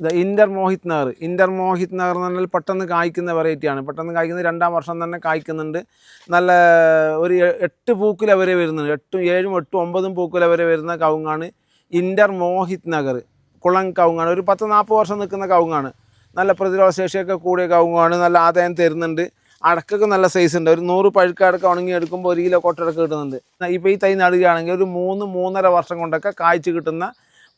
Inter Mohit Nagar ഇന്റർ മോഹിത് നഗർ എന്ന് പറഞ്ഞാൽ പെട്ടെന്ന് കായ്ക്കുന്ന വെറൈറ്റിയാണ് പെട്ടെന്ന് കായ്ക്കുന്നത് രണ്ടാം വർഷം തന്നെ കായ്ക്കുന്നുണ്ട്. നല്ല ഒരു എട്ട് പൂക്കുല വരെ വരുന്നുണ്ട്. എട്ടും ഏഴും എട്ടും ഒമ്പതും പൂക്കുല വരെ വരുന്ന കവുങ്ങാണ് ഇന്റർ മോഹിത് നഗർ കുളം കവുങ്ങാണ്. ഒരു പത്ത് നാൽപ്പത് വർഷം നിൽക്കുന്ന കവുങ്ങാണ്. നല്ല പ്രതിരോധ ശേഷിയൊക്കെ കൂടിയ കവുങ്ങാണ്. നല്ല ആദായം തരുന്നുണ്ട്. അടക്കൊക്കെ നല്ല സൈസ് ഉണ്ട്. ഒരു നൂറ് പഴുക്ക അടക്കം ഉണങ്ങി എടുക്കുമ്പോൾ ഒരു കിലോ കൊട്ടടക്ക് കിട്ടുന്നുണ്ട്. ഇപ്പോൾ ഈ തൈ നടുകയാണെങ്കിൽ ഒരു മൂന്ന് മൂന്നര വർഷം കൊണ്ടൊക്കെ കായ്ച്ചു കിട്ടുന്ന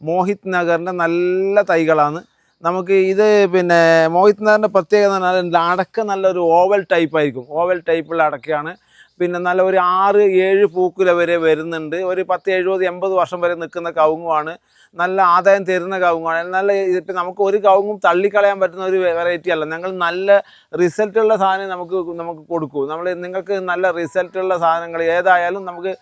മോഹിത് നഗറിന്റെ നല്ല തൈകളാണ്. നമുക്ക് ഇത് പിന്നെ മോഹിത് നഗറിന്റെ പ്രത്യേകത എന്ന് പറഞ്ഞാൽ അടക്ക നല്ലൊരു ഓവൽ ടൈപ്പ് ആയിരിക്കും ഓവൽ ടൈപ്പുള്ള അടക്കയാണ്. പിന്നെ നല്ല ഒരു ആറ് ഏഴ് പൂക്കുല വരെ വരുന്നുണ്ട്. ഒരു പത്ത് എഴുപത് എൺപത് വർഷം വരെ നിൽക്കുന്ന കവുങ്ങുമാണ്. നല്ല ആദായം തരുന്ന കവുങ്ങാണ്. നല്ല ഇപ്പം നമുക്ക് ഒരു കവുങ്ങും തള്ളിക്കളയാൻ പറ്റുന്ന ഒരു വെറൈറ്റി അല്ല. ഞങ്ങൾ നല്ല റിസൾട്ടുള്ള സാധനം നമുക്ക് നമുക്ക് കൊടുക്കൂ. നമ്മൾ നിങ്ങൾക്ക് നല്ല റിസൾട്ടുള്ള സാധനങ്ങൾ ഏതായാലും നമുക്ക്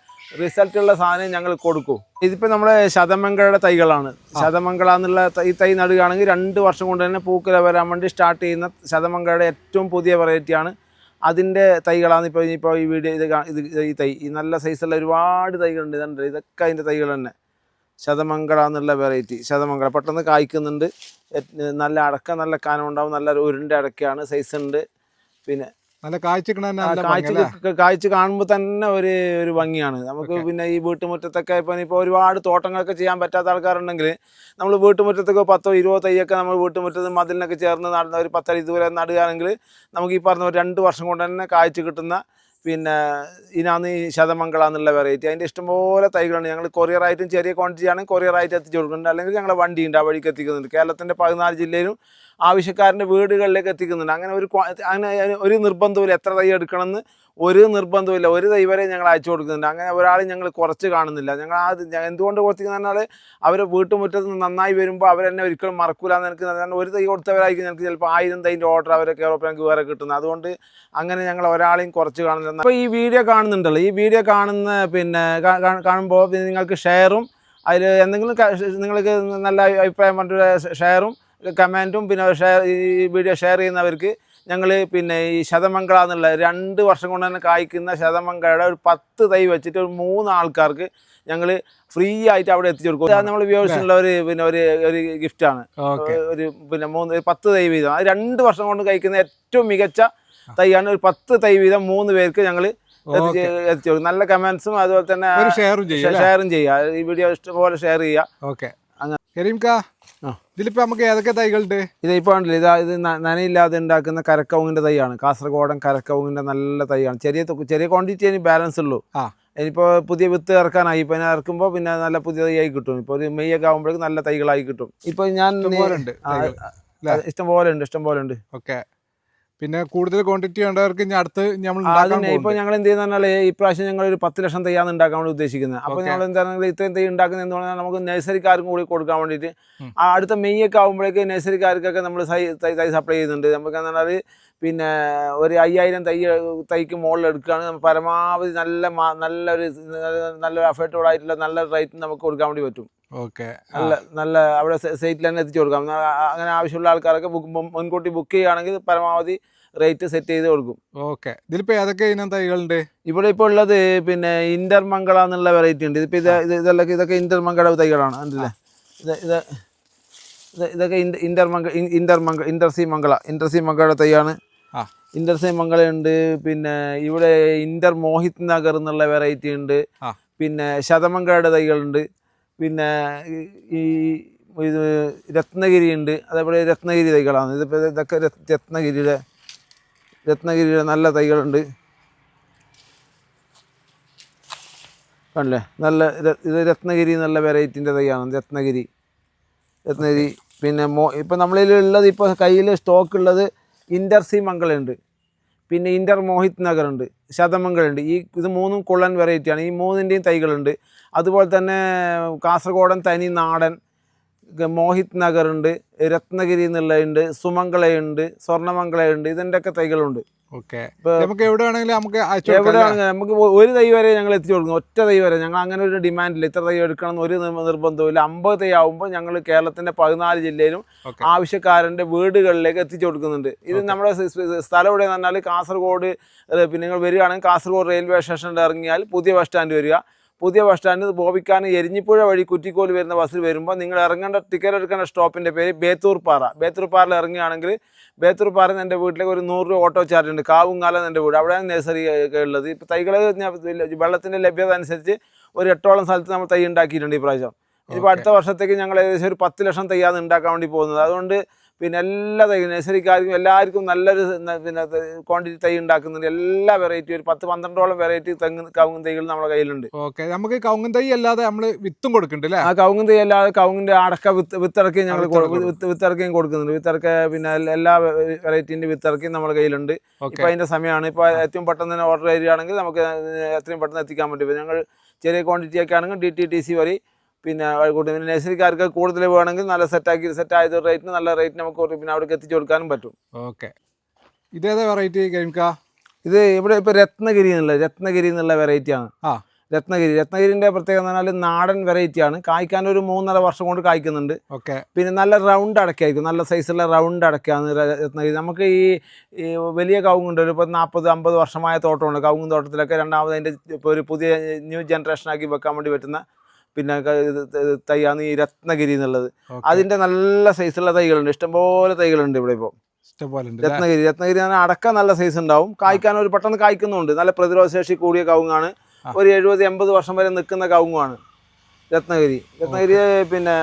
റിസൾട്ടുള്ള സാധനം ഞങ്ങൾ കൊടുക്കും. ഇതിപ്പോൾ നമ്മുടെ ശതമംഗളയുടെ തൈകളാണ്. ശതമംഗള എന്നുള്ള തൈ തൈ നടുകയാണെങ്കിൽ രണ്ട് വർഷം കൊണ്ട് തന്നെ പൂക്കുല വരാൻ വേണ്ടി സ്റ്റാർട്ട് ചെയ്യുന്ന ശതമംഗളയുടെ ഏറ്റവും പുതിയ വെറൈറ്റിയാണ് അതിന്റെ തൈകളാണ് ഇപ്പോൾ ഇപ്പോൾ ഈ വീഡിയോ ഇത് ഇത് ഈ തൈ ഈ നല്ല സൈസുള്ള ഒരുപാട് തൈകളുണ്ട്. ഇതുണ്ട്. ഇതൊക്കെ അതിന്റെ തൈകൾ തന്നെ. ശതമംഗള എന്നുള്ള വെറൈറ്റി ശതമംഗള. പെട്ടെന്ന് കായ്ക്കുന്നുണ്ട്. നല്ല അടക്ക നല്ല കാനം ഉണ്ടാവും. നല്ല ഉരുണ്ട അടക്കയാണ്. സൈസ് ഉണ്ട്. പിന്നെ നല്ല കാഴ്ചക്കണ ആ കാഴ്ച കാഴ്ച കാണുമ്പോൾ തന്നെ ഒരു ഒരു ഭംഗിയാണ്. നമുക്ക് പിന്നെ ഈ വീട്ടുമുറ്റത്തൊക്കെ ഇപ്പം ഇപ്പോൾ ഒരുപാട് തോട്ടങ്ങളൊക്കെ ചെയ്യാൻ പറ്റാത്ത ആൾക്കാരുണ്ടെങ്കിൽ നമ്മൾ വീട്ടുമുറ്റത്തൊക്കെ പത്തോ ഇരുപതോ തൈയൊക്കെ നമ്മൾ വീട്ടുമുറ്റത്ത് മതിലിനൊക്കെ ചേർന്ന് നടന്ന ഒരു പത്തടി ദൂരെ നടുകയാണെങ്കിൽ നമുക്ക് ഈ പറഞ്ഞ ഒരു രണ്ട് വർഷം കൊണ്ട് തന്നെ കാഴ്ച കിട്ടുന്ന പിന്നെ ഇനാന്ന് ഈ ശതമംഗള എന്നുള്ള വെറൈറ്റി അതിന്റെ ഇഷ്ടംപോലെ തൈകളാണ് ഞങ്ങൾ കൊറിയറായിട്ടും ചെറിയ ക്വാണ്ടിറ്റി ആണെങ്കിൽ കൊറിയറായിട്ട് എത്തിച്ചു കൊടുക്കുന്നുണ്ട്. അല്ലെങ്കിൽ ഞങ്ങളെ വണ്ടിയുണ്ട് ആ വഴിക്ക് എത്തിക്കുന്നുണ്ട്. കേരളത്തിന്റെ പതിനാല് ജില്ലയിലും ആവശ്യക്കാരന്റെ വീടുകളിലേക്ക് എത്തിക്കുന്നുണ്ട്. അങ്ങനെ ഒരു അങ്ങനെ ഒരു നിർബന്ധമില്ല എത്ര തൈ എടുക്കണമെന്ന് ഒരു നിർബന്ധമില്ല ഒരു തൈ വരെ ഞങ്ങൾ അയച്ചു കൊടുക്കുന്നുണ്ട്. അങ്ങനെ ഒരാൾ ഞങ്ങൾ കുറച്ച് കാണുന്നില്ല. ഞങ്ങൾ ആ എന്തുകൊണ്ട് കൊടുത്തിരിക്കുന്ന പറഞ്ഞാൽ അവർ വീട്ടുമുറ്റത്ത് നിന്ന് നന്നായി വരുമ്പോൾ അവരെന്നെ ഒരിക്കലും മറക്കൂല എന്ന് എനിക്ക് ഒരു തൈ കൊടുത്തവരായിരിക്കും ഞങ്ങൾക്ക് ചിലപ്പോൾ ആയിരം തൈന്റെ ഓർഡർ അവരൊക്കെ ഉറപ്പ് ഞങ്ങൾക്ക് വേറെ കിട്ടുന്നത്. അതുകൊണ്ട് അങ്ങനെ ഞങ്ങൾ ഒരാളെയും കുറച്ച് കാണുന്നില്ല. അപ്പോൾ ഈ വീഡിയോ കാണുന്നുണ്ടല്ലോ. ഈ വീഡിയോ കാണുന്ന പിന്നെ കാണുമ്പോൾ നിങ്ങൾക്ക് ഷെയറും അതിൽ എന്തെങ്കിലും നിങ്ങൾക്ക് നല്ല അഭിപ്രായം പറഞ്ഞിട്ട് ഷെയറും കമന്റും പിന്നെ ഷെയർ ഈ വീഡിയോ ഷെയർ ചെയ്യുന്നവർക്ക് ഞങ്ങൾ പിന്നെ ഈ ശതമംഗള എന്നുള്ള രണ്ട് വർഷം കൊണ്ട് തന്നെ കായ്ക്കുന്ന ശതമംഗളയുടെ ഒരു പത്ത് തൈ വെച്ചിട്ട് ഒരു മൂന്ന് ആൾക്കാർക്ക് ഞങ്ങൾ ഫ്രീ ആയിട്ട് അവിടെ എത്തിച്ചു കൊടുക്കും. അത് നമ്മൾ വ്യൂവേഴ്സിനുള്ള ഒരു പിന്നെ ഒരു ഒരു ഗിഫ്റ്റാണ് ഒരു പിന്നെ മൂന്ന് പത്ത് തൈ വീതം. അത് രണ്ട് വർഷം കൊണ്ട് കഴിക്കുന്ന ഏറ്റവും മികച്ച തൈയാണ് ഒരു പത്ത് തൈ വീതം മൂന്ന് പേർക്ക് ഞങ്ങൾ എത്തിച്ചു കൊടുക്കും. നല്ല കമൻസും അതുപോലെ തന്നെ ഷെയറും ചെയ്യും ഷെയറും ചെയ്യുക ഈ വീഡിയോ ഇഷ്ടംപോലെ ഷെയർ ചെയ്യുക ഓക്കെ. കരീംക. ഇതിലിപ്പോ നമുക്ക് ഏതൊക്കെ തൈകളുണ്ട്? ഇത് ഇപ്പോൾ ഉണ്ടല്ലോ ഇതാ ഇത് നനയില്ലാതെ ഉണ്ടാക്കുന്ന കരക്കവുങ്ങിന്റെ തൈയാണ്. കാസർഗോഡൻ കരക്കവുങ്ങിന്റെ നല്ല തൈയാണ്. ചെറിയ ചെറിയ ക്വാണ്ടിറ്റി അതിന് ബാലൻസ് ഉള്ളൂ. ആ. ഇനിയിപ്പോൾ പുതിയ വിത്ത് ഇറക്കാനായി. ഇപ്പം ഞാൻ ഇറക്കുമ്പോൾ പിന്നെ നല്ല പുതിയ തൈയായി കിട്ടും. ഇപ്പോൾ ഒരു മെയ് ഒക്കെ ആകുമ്പോഴേക്കും നല്ല തൈകളായി കിട്ടും. ഇപ്പോൾ ഞാൻ ഇഷ്ടം പോലെ ഉണ്ട്. ഇഷ്ടം പോലെ ഉണ്ട്. ഓക്കെ. പിന്നെ കൂടുതൽ ക്വാണ്ടിറ്റി വേണ്ടവർക്ക് ഇനി അടുത്ത് നമ്മൾ ഇപ്പൊ. ഞങ്ങൾ എന്ത് ചെയ്യുന്ന ഈ ഇപ്രാവശ്യം ഞങ്ങൾ ഒരു പത്ത് ലക്ഷം തൈയാണ് ഉണ്ടാക്കാൻ വേണ്ടി ഉദ്ദേശിക്കുന്നത് അപ്പൊ. ഞങ്ങൾ എന്താണെങ്കിൽ ഇത്രയും തൈ ഉണ്ടാക്കുന്നത് എന്ന് പറഞ്ഞാൽ നമുക്ക് നഴ്സറിക്കാർക്കും കൂടി കൊടുക്കാൻ വേണ്ടിയിട്ട് ആ അടുത്ത മെയ് ഒക്കെ ആകുമ്പോഴേക്ക് നഴ്സറിക്കാർക്കൊക്കെ നമ്മൾ തൈ സപ്ലൈ ചെയ്യുന്നുണ്ട് നമുക്ക് എന്ന് പറഞ്ഞാൽ പിന്നെ ഒരു അയ്യായിരം തൈ തൈക്ക് മുകളിൽ എടുക്കുകയാണെങ്കിൽ പരമാവധി നല്ല നല്ലൊരു നല്ലൊരു അഫോർഡബിൾ ആയിട്ടുള്ള നല്ല റേറ്റ് നമുക്ക് കൊടുക്കാൻ വേണ്ടി പറ്റും ഓക്കെ. നല്ല നല്ല അവിടെ സൈറ്റിൽ തന്നെ എത്തിച്ചു കൊടുക്കാം. അങ്ങനെ ആവശ്യമുള്ള ആൾക്കാരൊക്കെ ബുക്ക് മുൻകൂട്ടി ബുക്ക് ചെയ്യുകയാണെങ്കിൽ പരമാവധി റേറ്റ് സെറ്റ് ചെയ്ത് കൊടുക്കും. ഓക്കെ. ഇതിലിപ്പോ ഏതൊക്കെ ഇനം തൈകളുണ്ട്? ഇവിടെ ഇപ്പോൾ ഉള്ളത് പിന്നെ ഇന്റർമംഗള എന്നുള്ള വെറൈറ്റി ഉണ്ട്. ഇതിപ്പോൾ ഇത് ഇത് ഇതെല്ലാം ഇതൊക്കെ ഇന്റർമംഗള തൈകളാണ് അല്ലേ ഇത് ഇത് ഇത് ഇതൊക്കെ ഇന്റർ ഇന്റർമംഗ ഇന്റർ ഇന്റർമംഗ ഇന്റർസി മംഗള ഇന്റർസി മംഗള തൈയാണ്. ഇന്റർസി മംഗള ഉണ്ട് പിന്നെ ഇവിടെ ഇന്റർ മോഹിത് നഗർ എന്നുള്ള വെറൈറ്റി ഉണ്ട്. പിന്നെ ശതമംഗളയുടെ തൈകളുണ്ട്. പിന്നെ ഈ- ഇത് രത്നഗിരി ഉണ്ട് അതേപോലെ രത്നഗിരി തൈകളാണ്. ഇതിപ്പോൾ ഇതൊക്കെ രത്- രത്നഗിരിയുടെ രത്നഗിരിയുടെ നല്ല തൈകളുണ്ട്. കണ്ടില്ലേ? നല്ല ഇത് രത്നഗിരി നല്ല വെറൈറ്റിന്റെ തൈയാണ്. രത്നഗിരി. രത്നഗിരി പിന്നെ മോ ഇപ്പം നമ്മളിൽ ഉള്ളത് ഇപ്പോൾ കയ്യിൽ സ്റ്റോക്ക് ഉള്ളത് ഇന്റർസി മംഗളുണ്ട്. പിന്നെ ഇന്റർ മോഹിത് നഗറുണ്ട് ശതമംഗലുണ്ട് ഈ ഇത് മൂന്നും കൊള്ളൻ വെറൈറ്റിയാണ് ഈ മൂന്നിന്റെയും തൈകളുണ്ട്. അതുപോലെ തന്നെ കാസർഗോഡൻ തനി നാടൻ മോഹിത് നഗറുണ്ട് രത്നഗിരി എന്നുള്ളതുണ്ട് സുമംഗളയുണ്ട് സ്വർണമംഗളയുണ്ട് ഇതിന്റെ ഒക്കെ തൈകളുണ്ട്. ഓക്കെ. നമുക്ക് എവിടെ വേണമെങ്കിലും നമുക്ക് നമുക്ക് ഒരു തൈ വരെ ഞങ്ങൾ എത്തിച്ചു കൊടുക്കും ഒറ്റ തൈ വരെ. ഞങ്ങൾ അങ്ങനെ ഒരു ഡിമാൻഡില്ല. ഇത്ര തൈ എടുക്കണം എന്ന് ഒരു നിർബന്ധവും ഇല്ല അമ്പത് തൈ ആവുമ്പോൾ ഞങ്ങൾ കേരളത്തിന്റെ പതിനാല് ജില്ലയിലും. ആവശ്യക്കാരന്റെ വീടുകളിലേക്ക് എത്തിച്ചു കൊടുക്കുന്നുണ്ട്. ഇത് നമ്മുടെ സ്ഥലം എവിടെ പറഞ്ഞാൽ കാസർഗോഡ് പിന്നെ നിങ്ങൾ വരികയാണെങ്കിൽ കാസർഗോഡ് റെയിൽവേ സ്റ്റേഷനിൽ ഇറങ്ങിയാൽ പുതിയ ബസ് സ്റ്റാൻഡ് വരിക. പുതിയ ബസ് സ്റ്റാൻഡ് ബോബിക്കാൻ എരിഞ്ഞിപ്പുഴ വഴി കുറ്റിക്കോൽ വരുന്ന ബസ്സിൽ വരുമ്പോൾ നിങ്ങൾ ഇറങ്ങേണ്ട ടിക്കറ്റ് എടുക്കേണ്ട സ്റ്റോപ്പിന്റെ പേര് ബേത്തൂർ പാറ ബേത്തൂർ പാറയിൽ ഇറങ്ങുകയാണെങ്കിൽ ബേത്തൂർ പാറയിൽ എന്റെ വീട്ടിലേക്ക് ഒരു നൂറ് രൂപ ഓട്ടോ ചാർജ് ഉണ്ട്. കാവുങ്കാലം എന്റെ വീട്. അവിടെയാണ് നഴ്സറി ഒക്കെ ഉള്ളത്. ഇപ്പോൾ തൈകൾ വെള്ളത്തിന്റെ ലഭ്യത അനുസരിച്ച് ഒരു എട്ടോളം സ്ഥലത്ത് നമ്മൾ തൈ ഉണ്ടാക്കിയിട്ടുണ്ട് ഈ പ്രാവശ്യം. ഇനിയിപ്പോൾ അടുത്ത വർഷത്തേക്ക് ഞങ്ങൾ ഏകദേശം ഒരു പത്ത് ലക്ഷം തൈയാണ് ഉണ്ടാക്കാൻ വേണ്ടി പോകുന്നത്. അതുകൊണ്ട് പിന്നെ എല്ലാ തൈ നഴ്സറിക്കാർക്കും എല്ലാവർക്കും നല്ലൊരു പിന്നെ ക്വാണ്ടിറ്റി തൈ ഉണ്ടാക്കുന്നുണ്ട്. എല്ലാ വെറൈറ്റി ഒരു പത്ത് പന്ത്രണ്ടോളം വെറൈറ്റി തെങ്ങ് കവുങ്ങും തൈകൾ നമ്മുടെ കയ്യിലുണ്ട്. ഓക്കെ. നമുക്ക് കവുങ്ങൻ തൈ അല്ലാതെ നമ്മൾ വിത്തും കൊടുക്കുന്നുണ്ട് അല്ലേ? ആ കവുങ്ങും തൈ അല്ലാതെ കവുങ്ങിന്റെ അടക്ക വിത്ത് വിത്തിറക്കിയും ഞങ്ങൾ വിത്ത് വിത്തിറക്കിയും കൊടുക്കുന്നുണ്ട്. വിത്തിറക്ക പിന്നെ എല്ലാ വെറൈറ്റീന്റെ വിത്തിറക്കിയും നമ്മുടെ കയ്യിലുണ്ട്. ഇപ്പം അതിന്റെ സമയമാണ് ഇപ്പോൾ ഏറ്റവും പെട്ടെന്ന് തന്നെ ഓർഡർ ചെയ്യുകയാണെങ്കിൽ നമുക്ക് എത്രയും പെട്ടെന്ന് എത്തിക്കാൻ പറ്റും. ഞങ്ങൾ ചെറിയ ക്വാണ്ടിറ്റി ഒക്കെ ആണെങ്കിൽ ഡി ടി ടി സി വഴി പിന്നെ കൂട്ടി പിന്നെ നഴ്സറിക്കാർക്ക് കൂടുതൽ വേണമെങ്കിൽ നല്ല സെറ്റാക്കി സെറ്റ് ആയത് റേറ്റിന് നല്ല റേറ്റ് നമുക്ക് പിന്നെ അവിടേക്ക് എത്തിച്ചു കൊടുക്കാനും പറ്റും. ഓക്കെ. ഇതേതാ വെറൈറ്റി ഗെയിംകാ ഇത് ഇവിടെ ഇപ്പോൾ രത്നഗിരി എന്നുള്ള രത്നഗിരി എന്നുള്ള വെറൈറ്റിയാണ് ആ. രത്നഗിരി രത്നഗിരിന്റെ പ്രത്യേകത എന്ന് പറഞ്ഞാൽ നാടൻ വെറൈറ്റിയാണ് കായ്ക്കാൻ ഒരു മൂന്നര വർഷം കൊണ്ട് കായ്ക്കുന്നുണ്ട്. ഓക്കെ. പിന്നെ നല്ല റൗണ്ട് അടക്കായിരിക്കും നല്ല സൈസുള്ള റൗണ്ട് അടക്കാണ് രത്നഗിരി. നമുക്ക് ഈ വലിയ കവുങ്ങുണ്ട് ഒരു ഇപ്പോൾ നാൽപ്പത് അമ്പത് വർഷമായ തോട്ടമുണ്ട്. കവുങ്ങും തോട്ടത്തിലൊക്കെ രണ്ടാമത് അതിന്റെ ഇപ്പോൾ ഒരു പുതിയ ന്യൂ ജനറേഷനാക്കി വെക്കാൻ വേണ്ടി പറ്റുന്ന പിന്നെ തൈയാണ് ഈ രത്നഗിരി എന്നുള്ളത്. അതിന്റെ നല്ല സൈസുള്ള തൈകളുണ്ട്. ഇഷ്ടംപോലെ തൈകളുണ്ട് ഇവിടെ ഇപ്പോൾ രത്നഗിരി. രത്നഗിരി പറഞ്ഞാൽ അടക്ക നല്ല സൈസ് ഉണ്ടാവും. കായ്ക്കാൻ ഒരു പെട്ടെന്ന് കായ്ക്കുന്നുണ്ട്. നല്ല പ്രതിരോധ ശേഷി കൂടിയ കവുങ്ങാണ്. ഒരു എഴുപത് എൺപത് വർഷം വരെ നിൽക്കുന്ന കവുങ്ങാണ് രത്നഗിരി. രത്നഗിരി പിന്നെ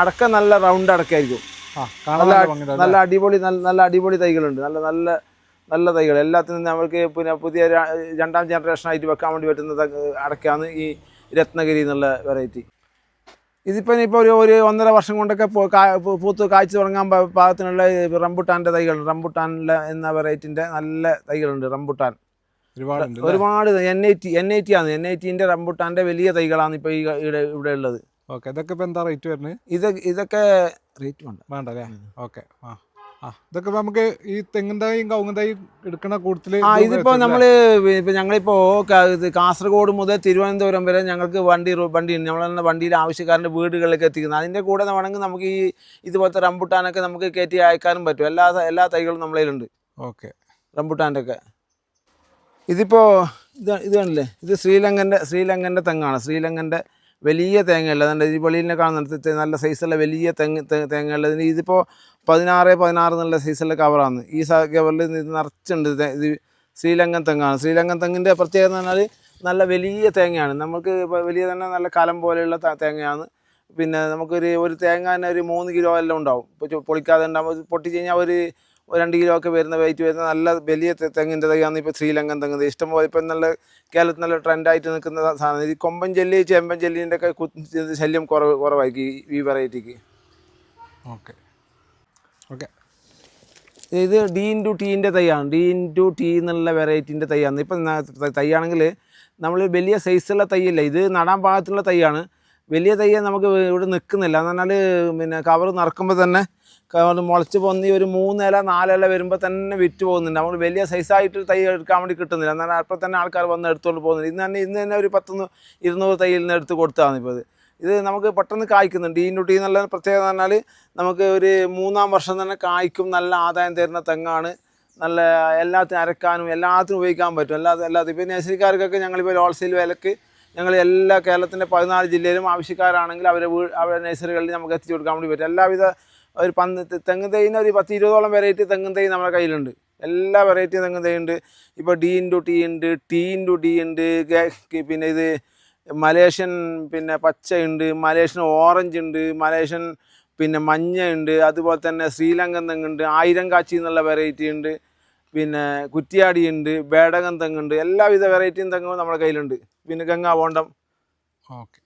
അടക്ക നല്ല റൗണ്ട് അടക്കായിരിക്കും. നല്ല നല്ല അടിപൊളി നല്ല അടിപൊളി തൈകളുണ്ട്. നല്ല നല്ല നല്ല തൈകൾ. എല്ലാത്തിനും നമ്മൾക്ക് പിന്നെ പുതിയ രണ്ടാം ജനറേഷൻ ആയിട്ട് വെക്കാൻ വേണ്ടി പറ്റുന്ന അടക്കാന്ന് ഈ രത്നഗിരി എന്നുള്ള വെറൈറ്റി ഇതിപ്പോൾ ഇനിയിപ്പോൾ ഒരു ഒരു ഒന്നര വർഷം കൊണ്ടൊക്കെ പൂത്ത് കാഴ്ച തുടങ്ങാൻ പാകത്തിനുള്ള റംബുട്ടാന്റെ തൈകളുണ്ട് റംബുട്ടാനിലെ എന്ന വെറൈറ്റിന്റെ നല്ല തൈകളുണ്ട് റംബുട്ടാൻ? ഒരുപാട് N I T N I T ആണ്. എൻ ഐ ടിന്റെ റംബുട്ടാന്റെ വലിയ തൈകളാണ് ഇപ്പോൾ ഈ ഇവിടെ ഇവിടെ ഉള്ളത്. ഓക്കെ ഇതൊക്കെ ഇപ്പോൾ എന്താ റേറ്റ് വരുന്നത്? ഇത് ഇതൊക്കെ റേറ്റ് വേണ്ട. വേണ്ട അല്ലേ ഓക്കെ ആ. ഇതൊക്കെ നമുക്ക് ഈ തെങ്ങും തായും കവുങ്ങും തായും എടുക്കണ കൂട്ടത്തിൽ ആ ഇത് ഇതിപ്പോ? നമ്മൾ ഇപ്പൊ ഞങ്ങളിപ്പോ കാസർഗോഡ് മുതൽ തിരുവനന്തപുരം വരെ ഞങ്ങൾക്ക് വണ്ടി വണ്ടി നമ്മളെ വണ്ടിയിൽ ആവശ്യക്കാരന്റെ വീടുകളിലേക്ക് എത്തിക്കുന്നത്. അതിന്റെ കൂടെ വേണമെങ്കിൽ നമുക്ക് ഈ ഇതുപോലത്തെ റംബുട്ടാനൊക്കെ നമുക്ക് കയറ്റി അയക്കാനും പറ്റും. എല്ലാ എല്ലാ തൈകളും നമ്മളതിലുണ്ട് ഓക്കെ. റംബുട്ടാന്റെ ഒക്കെ. ഇതിപ്പോ ഇത് ഇത് കാണില്ലേ ഇത് ശ്രീലങ്കന്റെ ശ്രീലങ്കന്റെ തെങ്ങാണ്. ശ്രീലങ്കന്റെ വലിയ തേങ്ങയല്ല. അതുകൊണ്ട് ഈ വെളിയിലെ കാണുന്നുണ്ട് തെ- നല്ല സൈസുള്ള വലിയ തെങ്ങ് തേങ്ങയുള്ളത് ഇതിപ്പോൾ പതിനാറ് പതിനാറ് എന്നുള്ള സൈസുള്ള കവറാണ് ഈ കവറിൽ ഇത് നിറച്ചുണ്ട്. ഇത് ശ്രീലങ്കൻ തെങ്ങാണ്. ശ്രീലങ്കൻ തെങ്ങിന്റെ പ്രത്യേകത എന്ന് പറഞ്ഞാൽ നല്ല വലിയ തേങ്ങയാണ്. നമുക്ക് ഇപ്പോൾ വലിയ തന്നെ നല്ല കലം പോലെയുള്ള തേങ്ങയാണ്. പിന്നെ നമുക്കൊരു ഒരു തേങ്ങ തന്നെ ഒരു മൂന്ന് കിലോ എല്ലാം ഉണ്ടാവും. ഇപ്പോൾ പൊളിക്കാതെ ഉണ്ടാകുമ്പോൾ പൊട്ടിച്ച് കഴിഞ്ഞാൽ ഒരു രണ്ട് കിലോ ഒക്കെ വരുന്ന വെയിറ്റ് വരുന്ന നല്ല വലിയ തെങ്ങിന്റെ തൈയാണ് ഇപ്പോൾ ശ്രീലങ്കൻ തെങ്ങ്. ഇഷ്ടംപോലെ ഇപ്പം നല്ല കേരളത്തിൽ നല്ല ട്രെൻഡായിട്ട് നിൽക്കുന്ന സാധനം. ഈ കൊമ്പൻ ജെല്ലി ചെമ്പൻ ജെല്ലിന്റെ ഒക്കെ കുത്തി ശല്യം കുറവ് കുറവായിരിക്കും ഈ- ഈ വെറൈറ്റിക്ക് ഓക്കെ. ഓക്കെ. ഇത് ഡി ഇന്റു ടീന്റെ തൈയാണ്. ഡി ഇന്റു ടീ എന്നുള്ള വെറൈറ്റീന്റെ തൈയാണ്. ഇപ്പം തൈയാണെങ്കിൽ നമ്മൾ വലിയ സൈസുള്ള തൈയല്ല. ഇത് നടാൻ പാകത്തിലുള്ള തൈയാണ്. വലിയ തയ്യ നമുക്ക് ഇവിടെ നിൽക്കുന്നില്ല എന്ന് പറഞ്ഞാൽ പിന്നെ കവർ നിറക്കുമ്പോൾ തന്നെ മുളച്ച് പൊന്നി ഒരു മൂന്നില നാലില വരുമ്പോൾ തന്നെ വിറ്റ് പോകുന്നുണ്ട്. നമ്മൾ വലിയ സൈസായിട്ട് തൈ എടുക്കാൻ വേണ്ടി കിട്ടുന്നില്ല. എന്നാൽ അപ്പോൾ തന്നെ ആൾക്കാർ വന്ന് എടുത്തുകൊണ്ട് പോകുന്നുണ്ട്. ഇന്ന് തന്നെ ഇന്ന് തന്നെ ഒരു പത്തൊന്ന് ഇരുന്നൂറ് തൈയിൽ നിന്ന് എടുത്ത് കൊടുത്താണ് ഇപ്പോൾ ഇത്. ഇത് നമുക്ക് പെട്ടെന്ന് കായ്ക്കുന്നുണ്ട്. ഈ നുട്ടി എന്നുള്ള പ്രത്യേകത പറഞ്ഞാൽ നമുക്ക് ഒരു മൂന്നാം വർഷം തന്നെ കായ്ക്കും. നല്ല ആദായം തരുന്ന തെങ്ങാണ്. നല്ല എല്ലാത്തിനും അരക്കാനും എല്ലാത്തിനും ഉപയോഗിക്കാൻ പറ്റും. എല്ലാ എല്ലാത്തിനും ഇപ്പോൾ നഴ്സറിക്കാർക്കൊക്കെ ഞങ്ങളിപ്പോൾ ഹോൾസെയിൽ വിലക്ക് ഞങ്ങൾ എല്ലാ കേരളത്തിന്റെ പതിനാല് ജില്ലയിലും ആവശ്യക്കാരാണെങ്കിൽ അവരെ വീ അവരുടെ നഴ്സറികളിൽ നമുക്ക് എത്തിച്ചു കൊടുക്കാൻ വേണ്ടി പറ്റും. എല്ലാവിധ ഒരു പന്ത് തെങ്ങ് തൈന്ന് ഒരു പത്ത് ഇരുപതോളം വെറൈറ്റി തെങ്ങ് തൈ നമ്മുടെ കയ്യിലുണ്ട്. എല്ലാ വെറൈറ്റി തെങ്ങ് തൈ ഉണ്ട്. ഇപ്പോൾ ഡി ഇന്റു ടി ഉണ്ട് ടി ഇന്റു ഡി ഉണ്ട് പിന്നെ ഇത് മലേഷ്യൻ പിന്നെ പച്ചയുണ്ട് മലേഷ്യൻ ഓറഞ്ച് ഉണ്ട് മലേഷ്യൻ പിന്നെ മഞ്ഞ ഉണ്ട് അതുപോലെ തന്നെ ശ്രീലങ്കൻ തെങ്ങുണ്ട് ആയിരം കാച്ചി എന്നുള്ള വെറൈറ്റി ഉണ്ട് പിന്നെ കുറ്റിയാടി ഉണ്ട് ബേടകം തെങ്ങുണ്ട് എല്ലാവിധ വെറൈറ്റിയും തെങ്ങും നമ്മുടെ കയ്യിലുണ്ട്. പിന്നെ ഗംഗാ ബോണ്ടം ഓക്കെ.